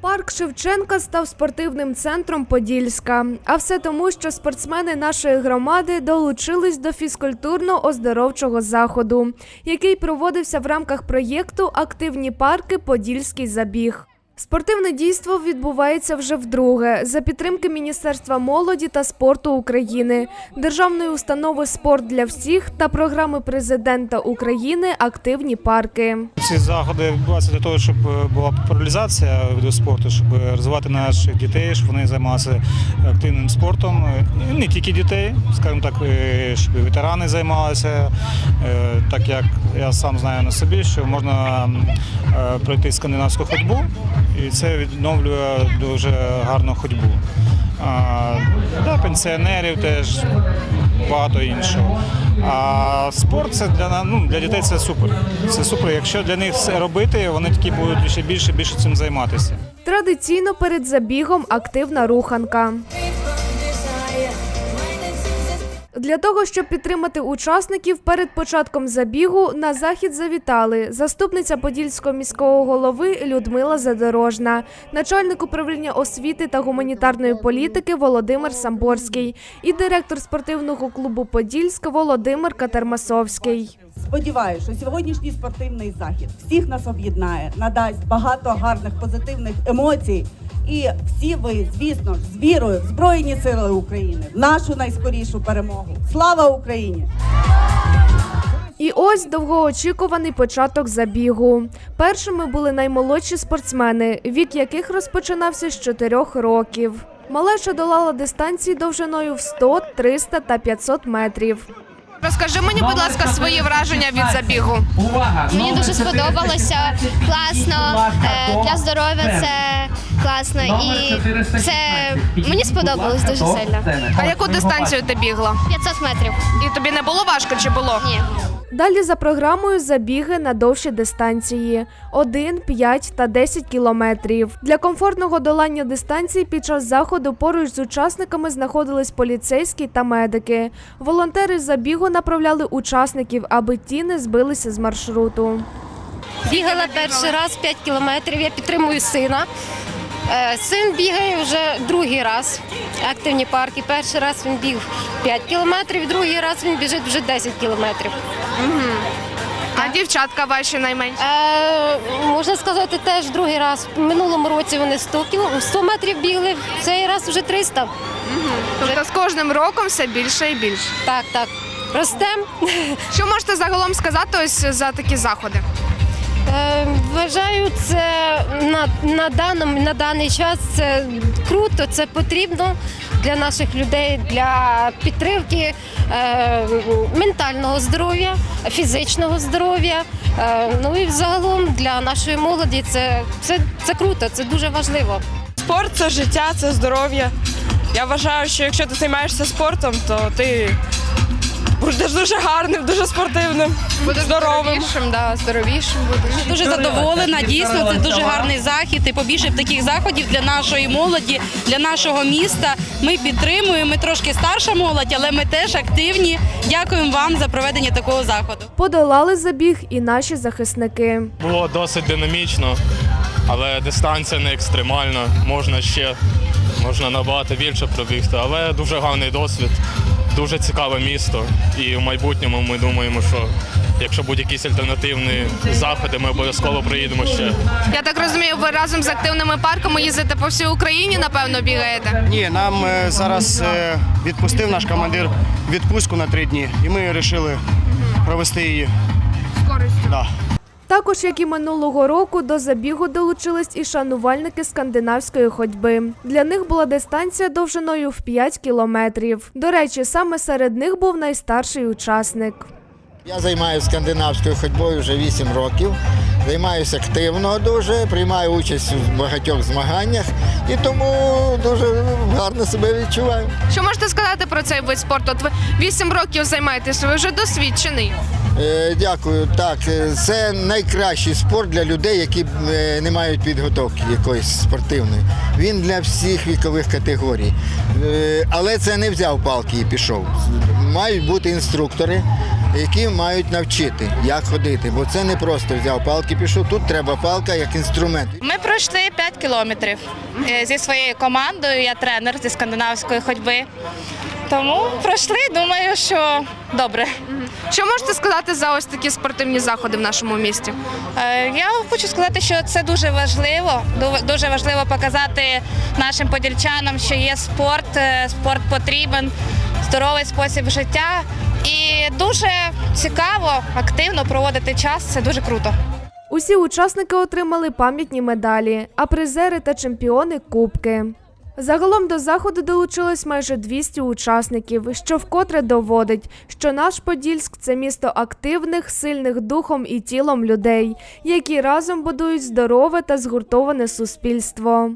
Парк Шевченка став спортивним центром Подільська. А все тому, що спортсмени нашої громади долучились до фізкультурно-оздоровчого заходу, який проводився в рамках проєкту Активні парки Подільський забіг. Спортивне дійство відбувається вже вдруге за підтримки Міністерства молоді та спорту України, державної установи Спорт для всіх та програми президента України Активні парки. Ці заходи відбуваються для того, щоб е, була популяризація виду спорту, щоб розвивати наших дітей, щоб вони займалися активним спортом. Е, Не тільки дітей, скажімо так, е, щоб і ветерани займалися. Е, Так як я сам знаю на собі, що можна е, пройти скандинавську ходьбу, і це відновлює дуже гарну ходьбу. А, да, пенсіонерів теж багато іншого. А спорт це для ну, для дітей це супер. Це супер. Якщо для них все робити, вони такі будуть ще більше більше цим займатися. Традиційно перед забігом активна руханка. Для того, щоб підтримати учасників перед початком забігу, на захід завітали заступниця Подільського міського голови Людмила Задорожна, начальник управління освіти та гуманітарної політики Володимир Самборський і директор спортивного клубу Подільськ Володимир Катермасовський. Сподіваюся, що сьогоднішній спортивний захід всіх нас об'єднає, надасть багато гарних позитивних емоцій. І всі ви, звісно ж, з вірою в Збройні Сили України, в нашу найскорішу перемогу. Слава Україні! І ось довгоочікуваний початок забігу. Першими були наймолодші спортсмени, вік яких розпочинався з 4 років. Малеша долала дистанції довжиною в 100, 300 та 500 метрів. Розкажи мені, будь ласка, свої враження від забігу. Увага! Мені дуже сподобалося. Класно е, для здоров'я це класно і це мені сподобалось дуже сильно. А яку дистанцію ти бігла? 500 метрів. І тобі не було важко чи було? Ні. Далі за програмою забіги на довші дистанції 1, 5 та 10 кілометрів. Для комфортного долання дистанції під час заходу поруч з учасниками знаходились поліцейські та медики. Волонтери забігу направляли учасників, аби ті не збилися з маршруту. Бігала перший раз 5 кілометрів. Я підтримую сина. Е, Син бігає вже другий раз. Активні парки. Перший раз він біг 5 кілометрів, другий раз він біжить вже 10 кілометрів. А дівчатка ваші найменші? Е, можна сказати, теж другий раз. В минулому році вони 100, кіло, 100 метрів бігли, в цей раз вже 300. Тобто з кожним роком все більше і більше. Так, так. Ростем. Що можете загалом сказати ось за такі заходи? Е, Вважаю, це на, на, даному, на даний час це круто, це потрібно для наших людей, для підтримки е, ментального здоров'я, фізичного здоров'я. Е, ну і загалом для нашої молоді це, це, це круто, це дуже важливо. Спорт це життя, це здоров'я. Я вважаю, що якщо ти займаєшся спортом, то ти будеш дуже гарним, дуже спортивним, здоровим. Здоровішим, да, здоровішим будеш. Дуже задоволена. Дійсно, це дуже гарний захід. І побільше б таких заходів для нашої молоді, для нашого міста. Ми підтримуємо. Ми трошки старша молодь, але ми теж активні. Дякуємо вам за проведення такого заходу. Подолали забіг і наші захисники. Було досить динамічно, але дистанція не екстремальна. Можна ще можна набагато більше пробігти, але дуже гарний досвід, дуже цікаве місто. І в майбутньому ми думаємо, що якщо будуть якісь альтернативні заходи, ми обов'язково приїдемо ще. Я так розумію, ви разом з активними парками їздите по всій Україні, напевно, бігаєте. Ні, нам е, зараз е, відпустив наш командир відпустку на три дні, і ми вирішили провести її. З користю. Да. Також, як і минулого року, до забігу долучились і шанувальники скандинавської ходьби. Для них була дистанція довжиною в 5 кілометрів. До речі, саме серед них був найстарший учасник. Я займаюся скандинавською ходьбою вже 8 років. Займаюся активно дуже, приймаю участь у багатьох змаганнях і тому дуже гарно себе відчуваю. Що можете сказати про цей вид спорту? От ви 8 років займаєтесь, ви вже досвідчений. Е, Дякую. Так, е, це найкращий спорт для людей, які е, не мають підготовки якоїсь спортивної. Він для всіх вікових категорій. Але це не взяв палки і пішов. Мають бути інструктори, які мають навчити, як ходити. Бо це не просто взяв палки, пішов. Тут треба палка як інструмент. Ми пройшли 5 кілометрів зі своєю командою. Я тренер зі скандинавської ходьби. Тому пройшли, думаю, що добре. Що можете сказати за ось такі спортивні заходи в нашому місті? Е, Я хочу сказати, що це дуже важливо. Ду- Дуже важливо показати нашим подільчанам, що є спорт, е, спорт потрібен, здоровий спосіб життя. І дуже цікаво, активно проводити час. Це дуже круто. Усі учасники отримали пам'ятні медалі, а призери та чемпіони кубки. Загалом до заходу долучилось майже 200 учасників, що вкотре доводить, що наш Подільськ це місто активних, сильних духом і тілом людей, які разом будують здорове та згуртоване суспільство.